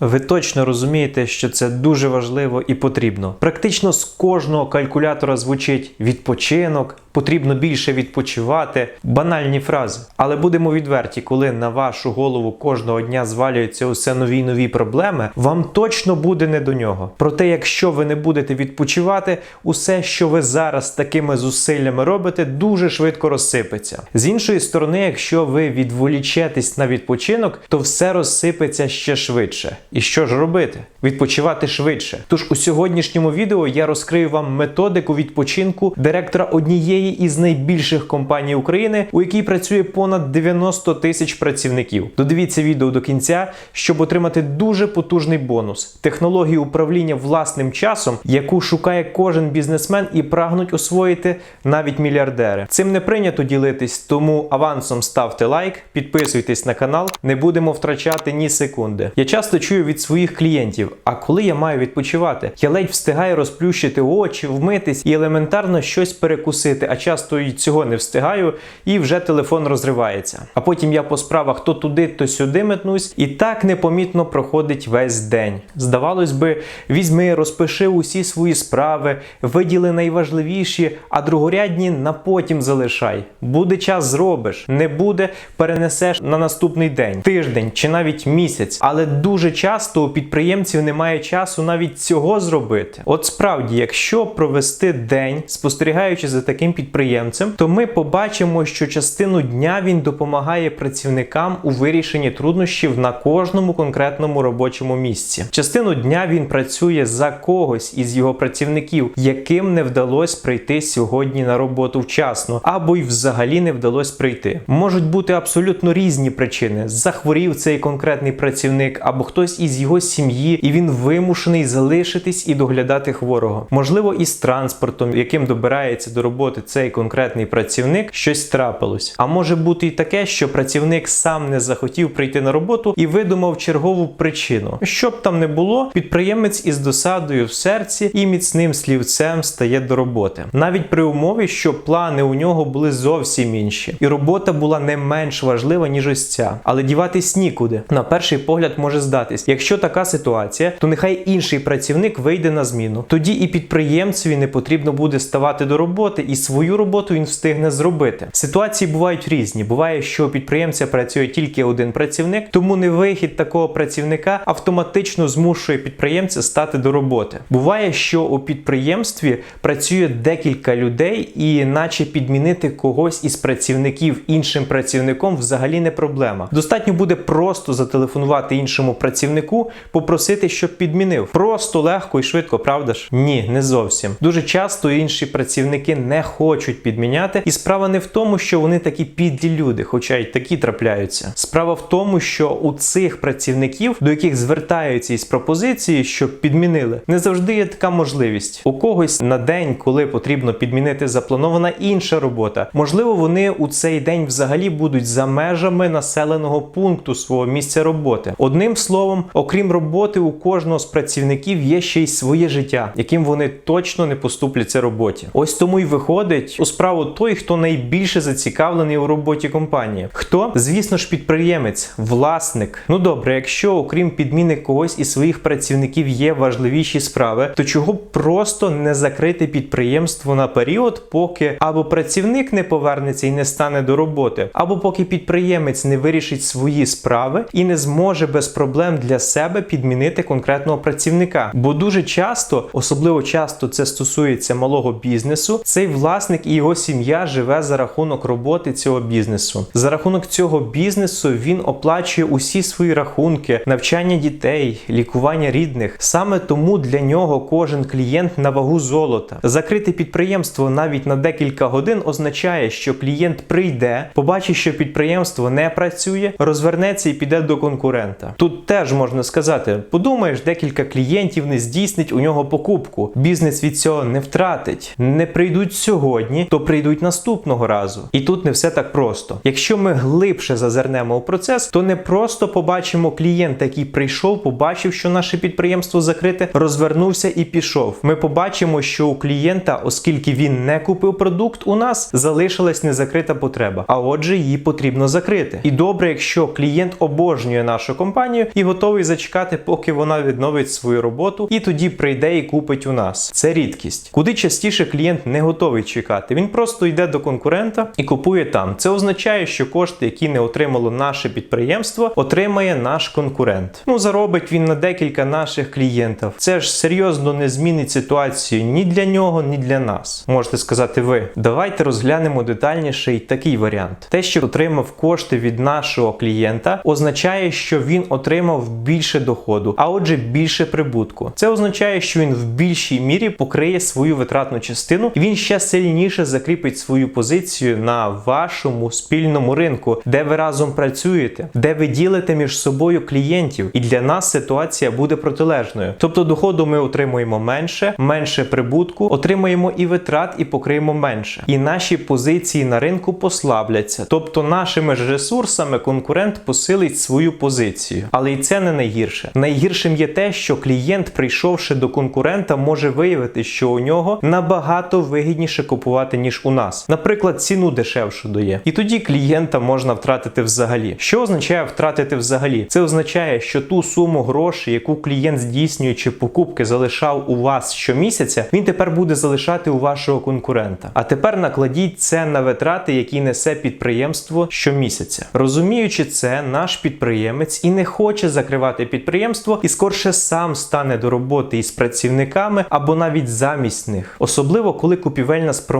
Ви точно розумієте, що це дуже важливо і потрібно. Практично з кожного калькулятора звучить відпочинок, потрібно більше відпочивати, банальні фрази. Але будемо відверті, коли на вашу голову кожного дня звалюються усе нові нові проблеми, вам точно буде не до нього. Проте, якщо ви не будете відпочивати, усе, що ви зараз такими зусиллями робите, дуже швидко розсипеться. З іншої сторони, якщо ви відволічетесь на відпочинок, то все розсипеться ще швидше. І що ж робити? Відпочивати швидше. Тож у сьогоднішньому відео я розкрию вам методику відпочинку директора однієї із найбільших компаній України, у якій працює понад 90 тисяч працівників. Додивіться відео до кінця, щоб отримати дуже потужний бонус технологію управління власним часом, яку шукає кожен бізнесмен і прагнуть освоїти навіть мільярдери. Цим не прийнято ділитись, тому авансом ставте лайк, підписуйтесь на канал, не будемо втрачати ні секунди. Я часто чую від своїх клієнтів: а коли я маю відпочивати? Я ледь встигаю розплющити очі, вмитись і елементарно щось перекусити, а часто і цього не встигаю, і вже телефон розривається. А потім я по справах то туди, то сюди метнусь, і так непомітно проходить весь день. Здавалось би, візьми, розпиши усі свої справи, виділи найважливіші, а другорядні на потім залишай. Буде час зробиш, не буде, перенесеш на наступний день, тиждень чи навіть місяць. Але дуже часто у підприємців немає часу навіть цього зробити. От справді, якщо провести день, спостерігаючи за таким підприємцем, то ми побачимо, що частину дня він допомагає працівникам у вирішенні труднощів на кожному конкретному робочому місці. Частину дня він працює за когось із його працівників, яким не вдалося прийти сьогодні на роботу вчасно, або й взагалі не вдалося прийти. Можуть бути абсолютно різні причини: захворів цей конкретний працівник, або хтось із його сім'ї, і він вимушений залишитись і доглядати хворого. Можливо, із транспортом, яким добирається до роботи цей конкретний працівник, щось трапилось. А може бути і таке, що працівник сам не захотів прийти на роботу і видумав чергову причину. Щоб там не було, підприємець із досадою в серці і міцним слівцем стає до роботи. Навіть при умові, що плани у нього були зовсім інші, і робота була не менш важлива, ніж ось ця. Але діватись нікуди. На перший погляд може здатись. Якщо така ситуація, то нехай інший працівник вийде на зміну. Тоді і підприємцеві не потрібно буде ставати до роботи, і свою роботу він встигне зробити. Ситуації бувають різні. Буває, що у підприємця працює тільки один працівник, тому не вихід такого працівника автоматично змушує підприємця стати до роботи. Буває, що у підприємстві працює декілька людей, і наче підмінити когось із працівників іншим працівником взагалі не проблема. Достатньо буде просто зателефонувати іншому працівнику, попросити, щоб підмінив. Просто легко і швидко, правда ж? Ні, не зовсім. Дуже часто інші працівники не хочуть підміняти, і справа не в тому, що вони такі підлі люди, хоча й такі трапляються. Справа в тому, що у цих працівників, до яких звертаються із пропозиції, щоб підмінили, не завжди є така можливість. У когось на день, коли потрібно підмінити запланована інша робота. Можливо, вони у цей день взагалі будуть за межами населеного пункту свого місця роботи. Одним словом, окрім роботи, у кожного з працівників є ще й своє життя, яким вони точно не поступляться роботі. Ось тому й виходить у справу той, хто найбільше зацікавлений у роботі компанії. Хто? Звісно ж, підприємець, власник. Ну добре, якщо окрім підміни когось із своїх працівників є важливіші справи, то чого просто не закрити підприємство на період, поки або працівник не повернеться і не стане до роботи, або поки підприємець не вирішить свої справи і не зможе без проблем для себе підмінити конкретного працівника. Бо дуже часто, особливо часто це стосується малого бізнесу, цей власник і його сім'я живе за рахунок роботи цього бізнесу. За рахунок цього бізнесу він оплачує усі свої рахунки, навчання дітей, лікування рідних. Саме тому для нього кожен клієнт на вагу золота. Закрити підприємство навіть на декілька годин означає, що клієнт прийде, побачить, що підприємство не працює, розвернеться і піде до конкурента. Тут теж можна сказати: подумаєш, декілька клієнтів не здійснить у нього покупку. Бізнес від цього не втратить, не прийдуть сьогодні. Сьогодні, то прийдуть наступного разу. І тут не все так просто. Якщо ми глибше зазирнемо у процес, то не просто побачимо клієнта, який прийшов, побачив, що наше підприємство закрите, розвернувся і пішов. Ми побачимо, що у клієнта, оскільки він не купив продукт, у нас залишилась незакрита потреба. А отже, її потрібно закрити. І добре, якщо клієнт обожнює нашу компанію і готовий зачекати, поки вона відновить свою роботу, і тоді прийде і купить у нас. Це рідкість. Куди частіше клієнт не готовий чекати. Він просто йде до конкурента і купує там. Це означає, що кошти, які не отримало наше підприємство, отримає наш конкурент. Ну заробить він на декілька наших клієнтів. Це ж серйозно не змінить ситуацію ні для нього, ні для нас. Можете сказати ви. Давайте розглянемо детальніше й такий варіант. Те, що отримав кошти від нашого клієнта, означає, що він отримав більше доходу, а отже, більше прибутку. Це означає, що він в більшій мірі покриє свою витратну частину, і він ще сильніше закріпить свою позицію на вашому спільному ринку, де ви разом працюєте, де ви ділите між собою клієнтів. І для нас ситуація буде протилежною. Тобто доходу ми отримуємо менше, менше прибутку, отримуємо і витрат, і покриємо менше. І наші позиції на ринку послабляться. Тобто нашими ж ресурсами конкурент посилить свою позицію. Але і це не найгірше. Найгіршим є те, що клієнт, прийшовши до конкурента, може виявити, що у нього набагато вигідніше купувати, ніж у нас. Наприклад, ціну дешевшу дає. І тоді клієнта можна втратити взагалі. Що означає втратити взагалі? Це означає, що ту суму грошей, яку клієнт здійснюючи покупки, залишав у вас щомісяця, він тепер буде залишати у вашого конкурента. А тепер накладіть це на витрати, які несе підприємство щомісяця. Розуміючи це, наш підприємець і не хоче закривати підприємство, і скорше сам стане до роботи із працівниками або навіть замість них, особливо коли купівельна спроможність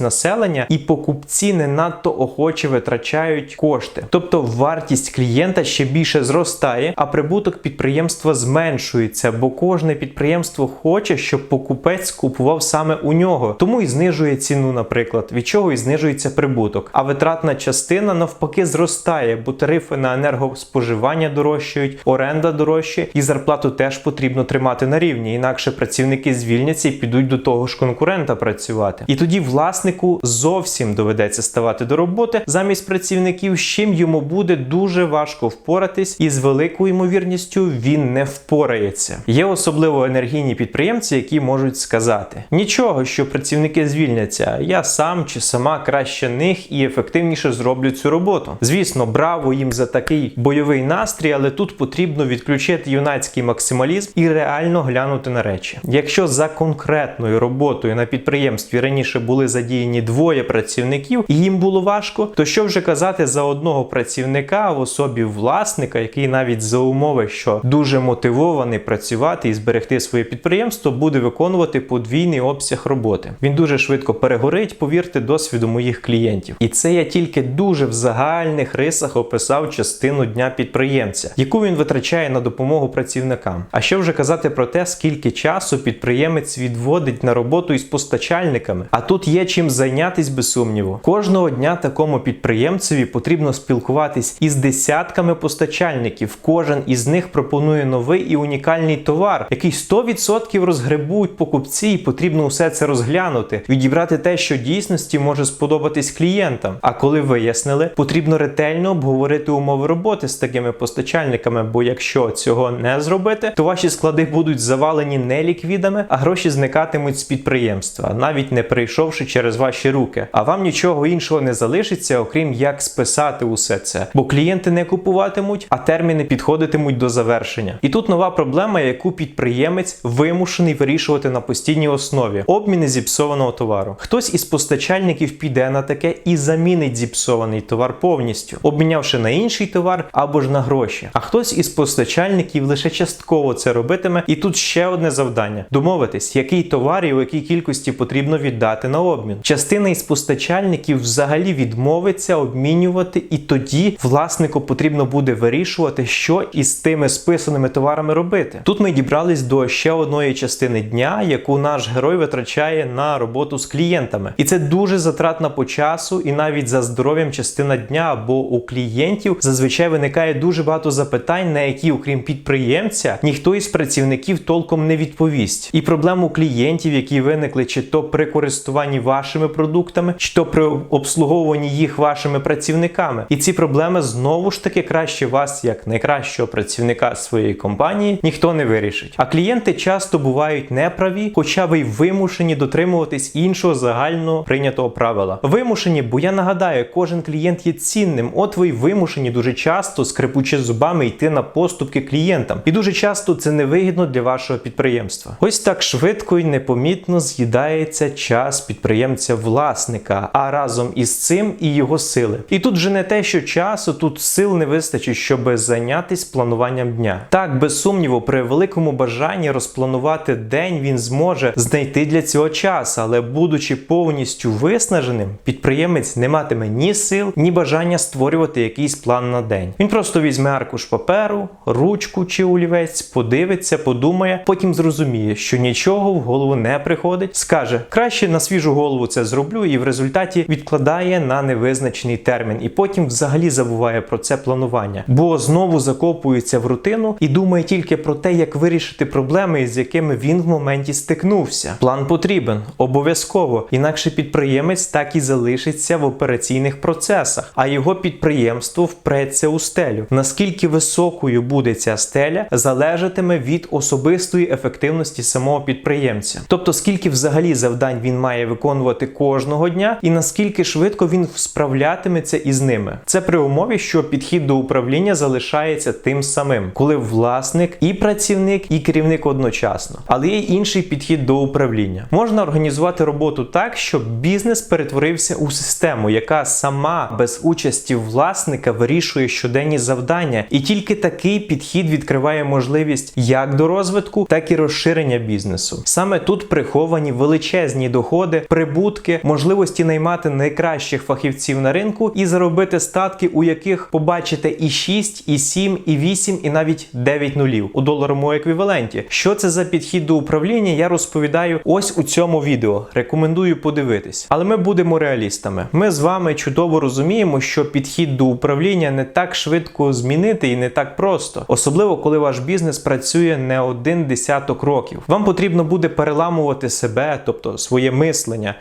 населення і покупці не надто охоче витрачають кошти. Тобто вартість клієнта ще більше зростає, а прибуток підприємства зменшується, бо кожне підприємство хоче, щоб покупець купував саме у нього, тому і знижує ціну, наприклад, від чого і знижується прибуток. А витратна частина навпаки зростає, бо тарифи на енергоспоживання дорожчають, оренда дорожчає, і зарплату теж потрібно тримати на рівні, інакше працівники звільняться і підуть до того ж конкурента працювати. І тоді власнику зовсім доведеться ставати до роботи замість працівників, з чим йому буде дуже важко впоратись, і з великою ймовірністю він не впорається. Є особливо енергійні підприємці, які можуть сказати: нічого, що працівники звільняться, я сам чи сама краще них і ефективніше зроблю цю роботу. Звісно, браво їм за такий бойовий настрій, але тут потрібно відключити юнацький максималізм і реально глянути на речі. Якщо за конкретною роботою на підприємстві раніше були задіяні двоє працівників, і їм було важко, то що вже казати за одного працівника в особі власника, який навіть за умови, що дуже мотивований працювати і зберегти своє підприємство, буде виконувати подвійний обсяг роботи. Він дуже швидко перегорить, повірте, досвіду моїх клієнтів. І це я тільки дуже в загальних рисах описав частину дня підприємця, яку він витрачає на допомогу працівникам. А що вже казати про те, скільки часу підприємець відводить на роботу із постачальниками? А тут є чим зайнятись без сумніву. Кожного дня такому підприємцеві потрібно спілкуватись із десятками постачальників. Кожен із них пропонує новий і унікальний товар, який 100% розгребуть покупці, і потрібно усе це розглянути, відібрати те, що дійсності може сподобатись клієнтам. А коли вияснили, потрібно ретельно обговорити умови роботи з такими постачальниками. Бо якщо цього не зробити, то ваші склади будуть завалені не ліквідами, а гроші зникатимуть з підприємства, навіть не прийшовши через ваші руки. А вам нічого іншого не залишиться, окрім як списати усе це. Бо клієнти не купуватимуть, а терміни підходитимуть до завершення. І тут нова проблема, яку підприємець вимушений вирішувати на постійній основі обміни зіпсованого товару. Хтось із постачальників піде на таке і замінить зіпсований товар повністю, обмінявши на інший товар або ж на гроші. А хтось із постачальників лише частково це робитиме. І тут ще одне завдання: домовитись, який товар і у якій кількості потрібно віддати на обмін. Частина із постачальників взагалі відмовиться обмінювати, і тоді власнику потрібно буде вирішувати, що із тими списаними товарами робити. Тут ми дібрались до ще одної частини дня, яку наш герой витрачає на роботу з клієнтами, і це дуже затратна по часу і навіть за здоров'ям частина дня, бо у клієнтів зазвичай виникає дуже багато запитань, на які, окрім підприємця, ніхто із працівників толком не відповість. І проблем у клієнтів, які виникли чи то при користуванні користуванні вашими продуктами, чи то при обслуговуванні їх вашими працівниками. І ці проблеми знову ж таки краще вас, як найкращого працівника своєї компанії, ніхто не вирішить. А клієнти часто бувають неправі, хоча ви й вимушені дотримуватись іншого загально прийнятого правила. Вимушені, бо я нагадаю, кожен клієнт є цінним. От ви й вимушені дуже часто скрипучи зубами йти на поступки клієнтам. І дуже часто це невигідно для вашого підприємства. Ось так швидко і непомітно з'їдається час підприємця-власника, а разом із цим і його сили. І тут вже не те, що часу, тут сил не вистачить, щоб зайнятися плануванням дня. Так, без сумніву, при великому бажанні розпланувати день він зможе знайти для цього час, але будучи повністю виснаженим, підприємець не матиме ні сил, ні бажання створювати якийсь план на день. Він просто візьме аркуш паперу, ручку чи олівець, подивиться, подумає, потім зрозуміє, що нічого в голову не приходить, скаже, краще на свіжу голову це зроблю, і в результаті відкладає на невизначений термін, і потім взагалі забуває про це планування, бо знову закопується в рутину і думає тільки про те, як вирішити проблеми, з якими він в моменті стикнувся. План потрібен обов'язково, інакше підприємець так і залишиться в операційних процесах, а його підприємство впреться у стелю. Наскільки високою буде ця стеля, залежатиме від особистої ефективності самого підприємця, тобто скільки взагалі завдань він має виконувати кожного дня, і наскільки швидко він справлятиметься із ними. Це при умові, що підхід до управління залишається тим самим, коли власник і працівник, і керівник одночасно, але є інший підхід до управління. Можна організувати роботу так, щоб бізнес перетворився у систему, яка сама без участі власника вирішує щоденні завдання, і тільки такий підхід відкриває можливість як до розвитку, так і розширення бізнесу. Саме тут приховані величезні доходи, прибутки, можливості наймати найкращих фахівців на ринку і заробити статки, у яких побачите і 6, і 7, і 8, і навіть 9 нулів у доларовому еквіваленті. Що це за підхід до управління? Я розповідаю ось у цьому відео. Рекомендую подивитись. Але ми будемо реалістами. Ми з вами чудово розуміємо, що підхід до управління не так швидко змінити і не так просто, особливо коли ваш бізнес працює не один десяток років. Вам потрібно буде переламувати себе, тобто своє мислення,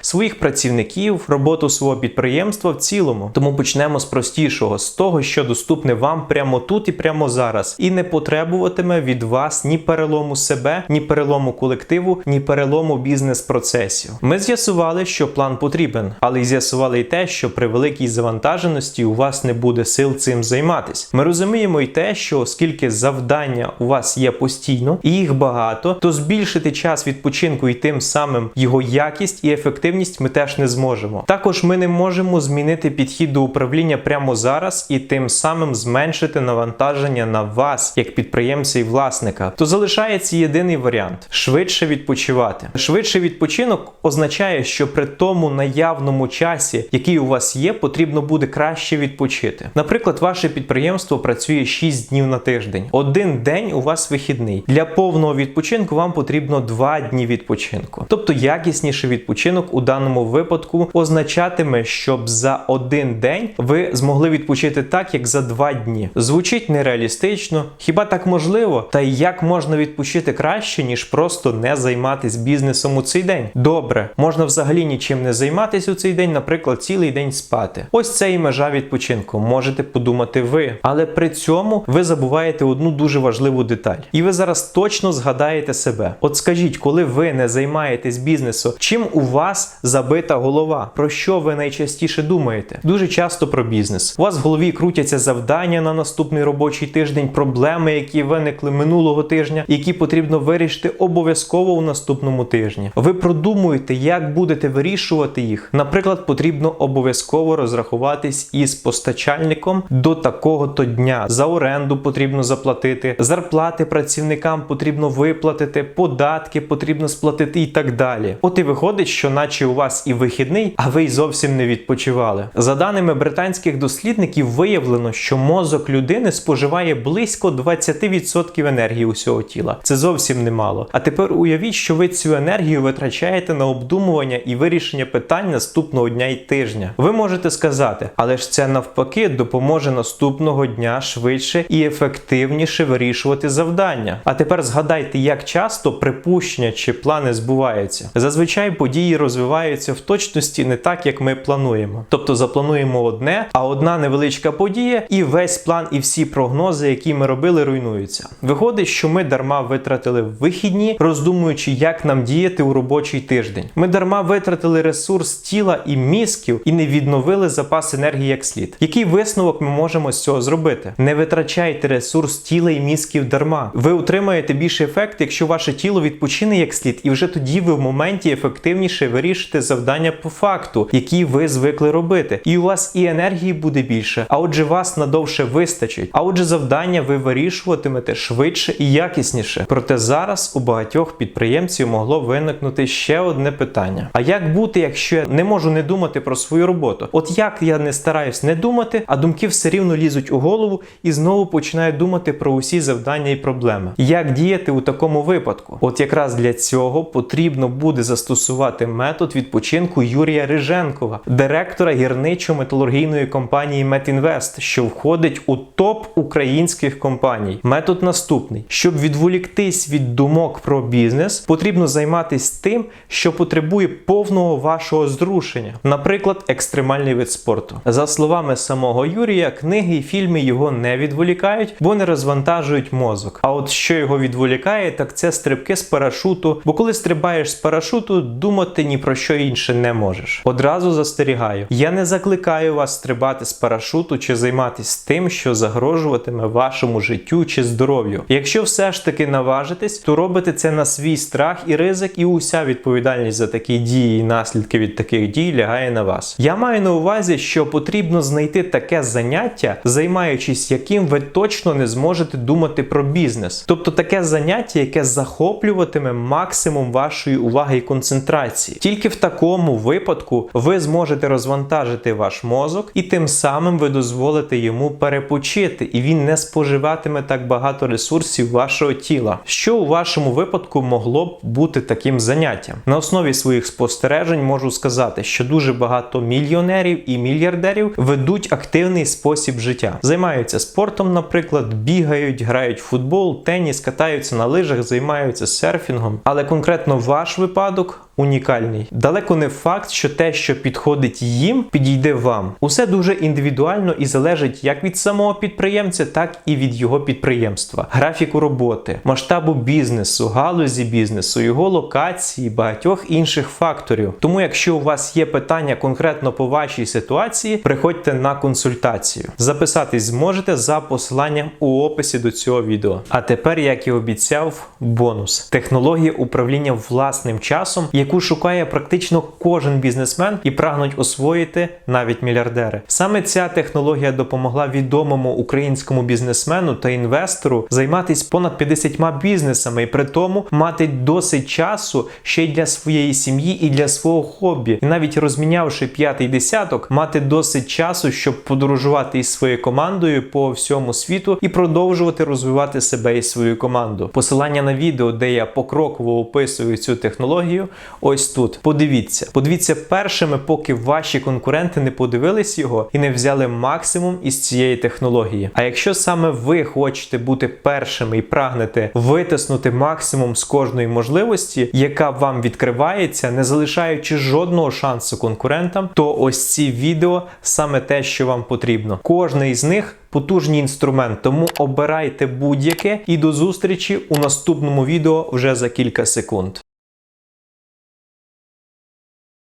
своїх працівників, роботу свого підприємства в цілому. Тому почнемо з простішого, з того, що доступне вам прямо тут і прямо зараз, і не потребуватиме від вас ні перелому себе, ні перелому колективу, ні перелому бізнес-процесів. Ми з'ясували, що план потрібен, але й з'ясували й те, що при великій завантаженості у вас не буде сил цим займатися. Ми розуміємо й те, що оскільки завдання у вас є постійно і їх багато, то збільшити час відпочинку і тим самим його якість і ефективність ми теж не зможемо. Також ми не можемо змінити підхід до управління прямо зараз і тим самим зменшити навантаження на вас як підприємця і власника. То залишається єдиний варіант швидше відпочивати. Швидший відпочинок означає, що при тому наявному часі, який у вас є, потрібно буде краще відпочити. Наприклад, ваше підприємство працює 6 днів на тиждень. Один день у вас вихідний. Для повного відпочинку вам потрібно 2 дні відпочинку. Тобто якісніший відпочинок у даному випадку означатиме, щоб за один день ви змогли відпочити так, як за 2 дні. Звучить нереалістично, хіба так можливо? Та як можна відпочити краще, ніж просто не займатися бізнесом у цей день? Добре, можна взагалі нічим не займатися у цей день, наприклад, цілий день спати. Ось це і межа відпочинку. Можете подумати ви. Але при цьому ви забуваєте одну дуже важливу деталь. І ви зараз точно згадаєте себе. От скажіть, коли ви не займаєтесь бізнесом, чим у вас забита голова? Про що ви найчастіше думаєте? Дуже часто про бізнес. У вас в голові крутяться завдання на наступний робочий тиждень, проблеми, які виникли минулого тижня, які потрібно вирішити обов'язково у наступному тижні. Ви продумуєте, як будете вирішувати їх. Наприклад, потрібно обов'язково розрахуватись із постачальником до такого-то дня. За оренду потрібно заплатити, зарплати працівникам потрібно виплатити, податки потрібно сплатити і так далі. От і виходить, що наче у вас і вихідний, а ви й зовсім не відпочивали. За даними британських дослідників, виявлено, що мозок людини споживає близько 20% енергії усього тіла. Це зовсім немало. А тепер уявіть, що ви цю енергію витрачаєте на обдумування і вирішення питань наступного дня і тижня. Ви можете сказати, але ж це навпаки допоможе наступного дня швидше і ефективніше вирішувати завдання. А тепер згадайте, як часто припущення чи плани збуваються. Зазвичай події події розвиваються в точності не так, як ми плануємо. Тобто заплануємо одне, а одна невеличка подія, і весь план, і всі прогнози, які ми робили, руйнуються. Виходить, що ми дарма витратили вихідні, роздумуючи, як нам діяти у робочий тиждень. Ми дарма витратили ресурс тіла і мізків і не відновили запас енергії як слід. Який висновок ми можемо з цього зробити? Не витрачайте ресурс тіла і мізків дарма. Ви отримаєте більший ефект, якщо ваше тіло відпочине як слід, і вже тоді ви в моменті ефективніше вирішите завдання по факту, які ви звикли робити. І у вас і енергії буде більше, а отже, вас надовше вистачить. А отже, завдання ви вирішуватимете швидше і якісніше. Проте зараз у багатьох підприємців могло виникнути ще одне питання: а як бути, якщо я не можу не думати про свою роботу? От як я не стараюсь не думати, а думки все рівно лізуть у голову і знову починаю думати про усі завдання і проблеми. Як діяти у такому випадку? От якраз для цього потрібно буде застосувати метод відпочинку Юрія Риженкова, директора гірничо-металургійної компанії Метінвест, що входить у топ українських компаній. Метод наступний: щоб відволіктись від думок про бізнес, потрібно займатися тим, що потребує повного вашого зрушення, наприклад, екстремальний вид спорту. За словами самого Юрія, книги і фільми його не відволікають, бо не розвантажують мозок. А от що його відволікає, так це стрибки з парашуту. Бо коли стрибаєш з парашуту, думати ні про що інше не можеш. Одразу застерігаю: я не закликаю вас стрибати з парашуту чи займатися тим, що загрожуватиме вашому життю чи здоров'ю. Якщо все ж таки наважитесь, то робите це на свій страх і ризик, і уся відповідальність за такі дії і наслідки від таких дій лягає на вас. Я маю на увазі, що потрібно знайти таке заняття, займаючись яким ви точно не зможете думати про бізнес. Тобто таке заняття, яке захоплюватиме максимум вашої уваги і концентрації. Tільки в такому випадку ви зможете розвантажити ваш мозок, і тим самим ви дозволите йому перепочити, і він не споживатиме так багато ресурсів вашого тіла. Що у вашому випадку могло б бути таким заняттям? На основі своїх спостережень можу сказати, що дуже багато мільйонерів і мільярдерів ведуть активний спосіб життя, займаються спортом, наприклад, бігають, грають в футбол, теніс, катаються на лижах, займаються серфінгом. Але конкретно ваш випадок. Унікальний. Далеко не факт, що те, що підходить їм, підійде вам. Усе дуже індивідуально і залежить як від самого підприємця, так і від його підприємства, графіку роботи, масштабу бізнесу, галузі бізнесу, його локації, багатьох інших факторів. Тому, якщо у вас є питання конкретно по вашій ситуації, приходьте на консультацію. Записатись зможете за посиланням у описі до цього відео. А тепер, як і обіцяв, бонус технологія управління власним часом, яку шукає практично кожен бізнесмен і прагнуть освоїти навіть мільярдери. Саме ця технологія допомогла відомому українському бізнесмену та інвестору займатися понад 50 бізнесами і при тому мати досить часу ще й для своєї сім'ї і для свого хобі. І навіть розмінявши п'ятий десяток, мати досить часу, щоб подорожувати із своєю командою по всьому світу і продовжувати розвивати себе і свою команду. Посилання на відео, де я покроково описую цю технологію, ось тут. Подивіться, подивіться першими, поки ваші конкуренти не подивились його і не взяли максимум із цієї технології. А якщо саме ви хочете бути першими і прагнете витиснути максимум з кожної можливості, яка вам відкривається, не залишаючи жодного шансу конкурентам, то ось ці відео саме те, що вам потрібно. Кожне із них. Потужний інструмент, тому обирайте будь-яке і до зустрічі у наступному відео вже за кілька секунд.